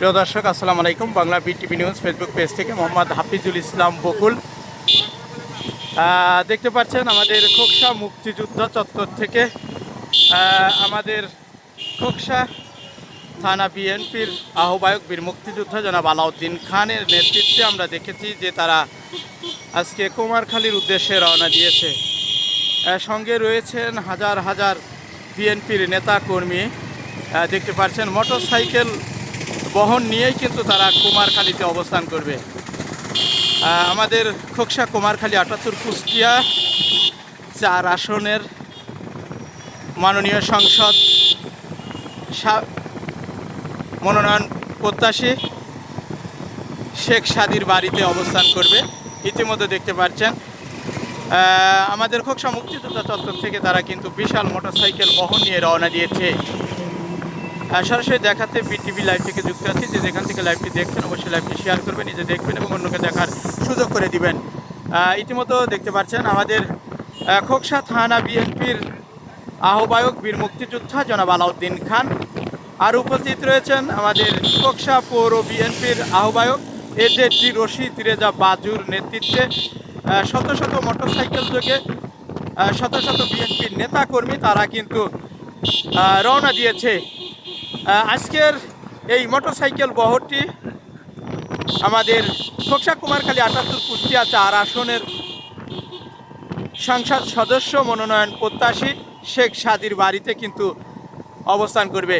প্রিয় দর্শক, আসসালামু আলাইকুম। Bangla BTV news Facebook page থেকে মোহাম্মদ হাফিজুল ইসলাম বকুল। দেখতে পাচ্ছেন আমাদের খোকসা মুক্তিযুদ্ধ চত্বর থেকে আমাদের খোকসা থানা বিএনপির আহ্বায়ক বীর মুক্তিযোদ্ধা জনাব আলাউদ্দিন খানের নেতৃত্বে আমরা দেখেছি যে তারা আজকে কুমারখালীর উদ্দেশ্যে রওনা দিয়েছে। সঙ্গে রয়েছেন হাজার হাজার বিএনপির নেতা কর্মী দেখতে পাচ্ছেন মোটর সাইকেল বহন নিয়েই কিন্তু তারা কুমারখালীতে অবস্থান করবে। আমাদের খোকসা কুমারখালী, আটাত্তর কুষ্টিয়া, চার আসনের মাননীয় সংসদ মনোনয়ন প্রত্যাশী শেখ সাদির বাড়িতে অবস্থান করবে। ইতিমধ্যে দেখতে পাচ্ছেন আমাদের খোকসা মুক্তিযোদ্ধা চত্বর থেকে তারা কিন্তু বিশাল মোটরসাইকেল বহন নিয়ে রওনা দিয়েছে। সরাসরি দেখাতে বিটিভি লাইভ থেকে যুক্ত আছি। যে যেখান থেকে লাইভটি দেখছেন, অবশ্যই লাইভটি শেয়ার করবেন, নিজে দেখবেন এবং অন্যকে দেখার সুযোগ করে দিবেন। ইতিমতো দেখতে পাচ্ছেন আমাদের খোকসা থানা বিএনপির আহ্বায়ক বীর মুক্তিযোদ্ধা জনাব আলাউদ্দিন খান। আর উপস্থিত রয়েছেন আমাদের খোকসা পৌর বিএনপির আহ্বায়ক এজেডি রশিদ রেজা বাজুর নেতৃত্বে শত শত মোটরসাইকেল যোগে শত শত বিএনপির নেতাকর্মী, তারা কিন্তু রওনা দিয়েছে। আজকের এই মোটরসাইকেল বহরটি আমাদের খোকসা কুমারখালী আটাত্তর কুষ্টিয়া চার আসনের সংসদ সদস্য, মনোনয়ন প্রত্যাশী শেখ সাদির বাড়িতে কিন্তু অবস্থান করবে।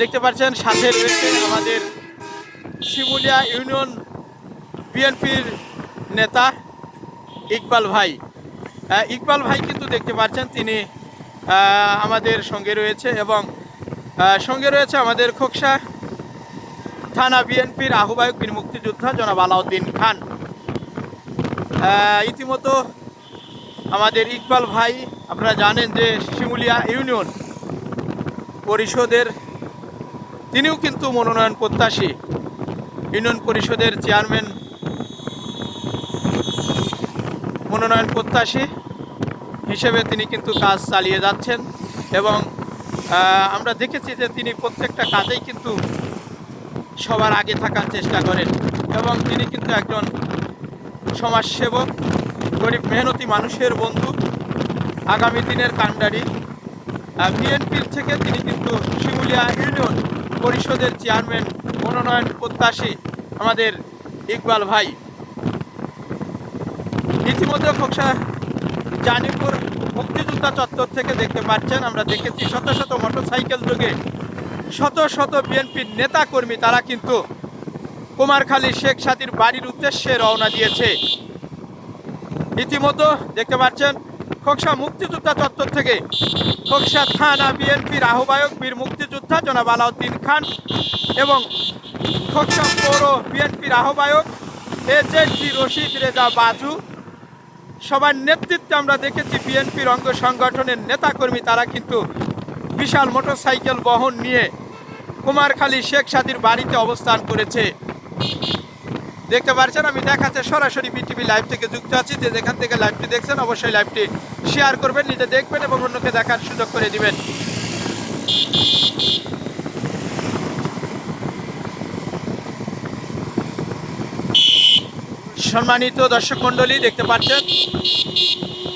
দেখতে পাচ্ছেন সাথে রয়েছে আমাদের শিমুলিয়া ইউনিয়ন বিএনপির নেতা ইকবাল ভাই। ইকবাল ভাই কিন্তু দেখতে পাচ্ছেন, তিনি আমাদের সঙ্গে রয়েছে এবং সঙ্গে রয়েছে আমাদের খোকসা থানা বিএনপির আহ্বায়ক বীর মুক্তিযোদ্ধা জনাব আলাউদ্দিন খান। ইতিমতো আমাদের ইকবাল ভাই, আপনারা জানেন যে শিমুলিয়া ইউনিয়ন পরিষদের, তিনিও কিন্তু মনোনয়ন প্রত্যাশী। ইউনিয়ন পরিষদের চেয়ারম্যান মনোনয়ন প্রত্যাশী হিসেবে তিনি কিন্তু কাজ চালিয়ে যাচ্ছেন এবং আমরা দেখেছি যে তিনি প্রত্যেকটা কাজেই কিন্তু সবার আগে থাকার চেষ্টা করেন এবং তিনি কিন্তু একজন সমাজসেবক, গরিব, মেহনতি মানুষের বন্ধু, আগামী দিনের কাণ্ডারি। বিএনপির থেকে তিনি কিন্তু শিমুলিয়া ইউনিয়ন পরিষদের চেয়ারম্যান, মনোনয়ন প্রত্যাশী আমাদের ইকবাল ভাই। ইতিমধ্যে খোকসা, জানিপুর মুক্তিযোদ্ধা চত্বর থেকে দেখতে পাচ্ছেন, আমরা দেখেছি শত শত মোটরসাইকেল যোগে শত শত বিএনপির নেতা কর্মী তারা কিন্তু কুমারখালী শেখ সাদির বাড়ির উদ্দেশ্যে রওনা দিয়েছে। ইতিমধ্যে দেখতে পাচ্ছেন, খোকসা মুক্তিযোদ্ধা চত্বর থেকে খোকসা থানা বিএনপির আহ্বায়ক বীর মুক্তিযোদ্ধা জনাব আলাউদ্দিন খান এবং খোকসা পৌর বিএনপির আহ্বায়ক এজেডি রশিদ রেজা বাজু সবার নেতৃত্বে আমরা দেখেছি বিএনপির অঙ্গ সংগঠনের নেতাকর্মী, তারা কিন্তু বিশাল মোটরসাইকেল বহন নিয়ে কুমারখালী শেখ সাদির বাড়িতে অবস্থান করেছে। দেখতে পাচ্ছেন আমি দেখাতে সরাসরি বিটিভি লাইভ থেকে যুক্ত আছি। যে যেখান থেকে লাইভটি দেখছেন, অবশ্যই লাইভটি শেয়ার করবেন, নিজে দেখবেন এবং অন্যকে দেখার সুযোগ করে দিবেন। সম্মানিত দর্শক মণ্ডলী, দেখতে পাচ্ছেন?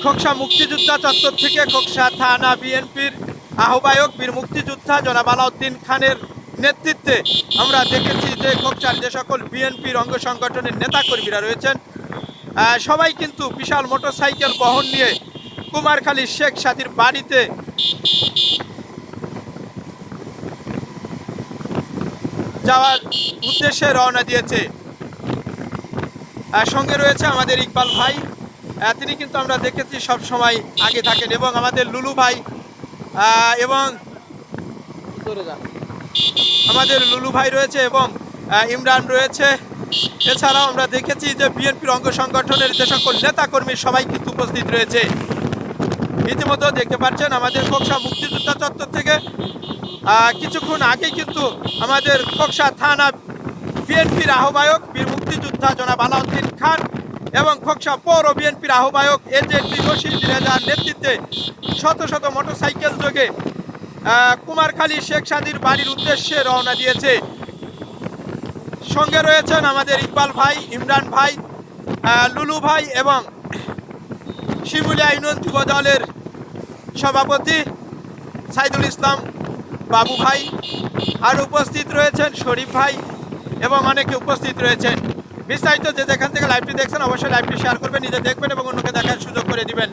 খোকসা মুক্তিযোদ্ধা চত্বর থেকে খোকসা থানা বিএনপির আহ্বায়ক বীর মুক্তিযোদ্ধা জনাব আলাউদ্দিন খানের নেতৃত্বে আমরা দেখেছি যে খোকসার যে সকল বিএনপির অঙ্গ সংগঠনের নেতাকর্মীরা রয়েছেন সবাই কিন্তু বিশাল মোটরসাইকেল বহন নিয়ে কুমারখালী শেখ সাদির বাড়িতে যাওয়ার উদ্দেশ্যে রওনা দিয়েছে। সঙ্গে রয়েছে আমাদের ইকবাল ভাই। তিনি কিন্তু আমরা দেখেছি সব সময় আগে থাকেন এবং আমাদের লুলু ভাই এবং আমাদের লুলু ভাই রয়েছে এবং ইমরান রয়েছে। এছাড়াও আমরা দেখেছি যে বিএনপির অঙ্গ সংগঠনের যে সকল নেতাকর্মী সবাই কিন্তু উপস্থিত রয়েছে। ইতিমধ্যে দেখতে পাচ্ছেন আমাদের কক্সা মুক্তিযোদ্ধা চত্বর থেকে কিছুক্ষণ আগেই কিন্তু আমাদের কক্সা থানা বিএনপির আহ্বায়ক বীর মুক্তিযোদ্ধা জনাব আলাউদ্দিন খান এবং খোকসা পৌর বিএনপির আহ্বায়ক এজেডি রশিদ রেজার নেতৃত্বে শত শত মোটরসাইকেল যোগে কুমারখালী শেখ সাদির বাড়ির উদ্দেশ্যে রওনা দিয়েছে। সঙ্গে রয়েছেন আমাদের ইকবাল ভাই, ইমরান ভাই লুলু ভাই এবং শিমুলিয়া ইউনিয়ন যুব দলের সভাপতি সাইদুল ইসলাম বাবু ভাই। আর উপস্থিত রয়েছেন শরীফ ভাই। এবং অনেকে উপস্থিত রয়েছেন। বিস্তারিত যে যেখান থেকে লাইভটি দেখছেন, অবশ্যই লাইভটি শেয়ার করবেন, নিজে দেখবেন এবং অন্যকে দেখার সুযোগ করে দিবেন।